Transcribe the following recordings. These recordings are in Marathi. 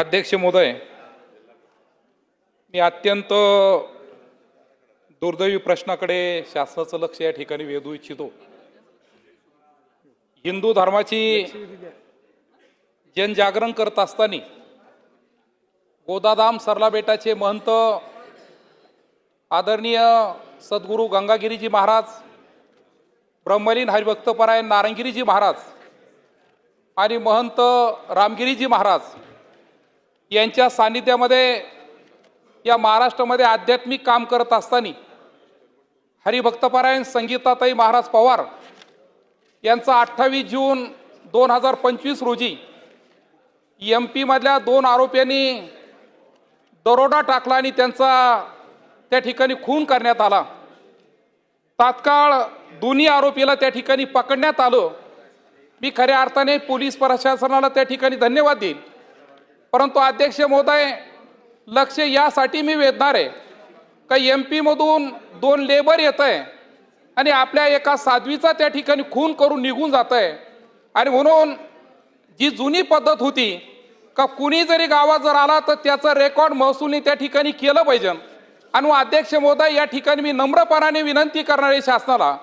अध्यक्ष महोदय मी अत्यंत दुर्दैवी प्रश्नाकडे शासनाचं लक्ष या ठिकाणी वेधू इच्छितो. हिंदू धर्माची जनजागरण करत असताना गोदाधाम सरला बेटाचे महंत आदरणीय सद्गुरू गंगागिरीजी महाराज ब्रह्मलीन हरिभक्तपरायण नारंगिरीजी महाराज आणि महंत रामगिरीजी महाराज यांच्या सान्निध्यामध्ये या महाराष्ट्रामध्ये आध्यात्मिक काम करत असताना हरिभक्तपरायण संगीताताई महाराज पवार यांचा अठ्ठावीस जून दोन हजार पंचवीस रोजी एम पीमधल्या दोन आरोपींनी दरोडा टाकला आणि त्यांचा त्या ठिकाणी खून करण्यात आला. तात्काळ दोन्ही आरोपीला त्या ठिकाणी पकडण्यात आलं. मी खऱ्या अर्थाने पोलीस प्रशासनाला त्या ठिकाणी धन्यवाद देईन. परंतु अध्यक्ष महोदय लक्ष यासाठी मी वेधणार आहे. का एम पीमधून दोन लेबर येत आहे आणि आपल्या एका साध्वीचा त्या ठिकाणी खून करून निघून जात आहे आणि म्हणून जी जुनी पद्धत होती का कुणी जरी गावात जर आला तर त्याचं रेकॉर्ड महसूलने त्या ठिकाणी केलं पाहिजे. आणि अध्यक्ष महोदय या ठिकाणी मी नम्रपणाने विनंती करणार आहे शासनाला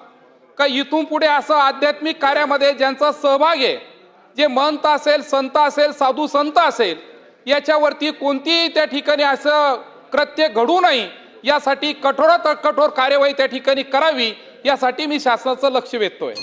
का इथून पुढे असं आध्यात्मिक कार्यामध्ये ज्यांचा सहभाग आहे जे मंत असेल संत असेल साधू संत असेल याच्यावरती कोणतीही त्या ठिकाणी असं कृत्य घडू नये. यासाठी कठोरात कठोर कार्यवाही त्या ठिकाणी करावी. यासाठी मी शासनाचं लक्ष वेधतोय.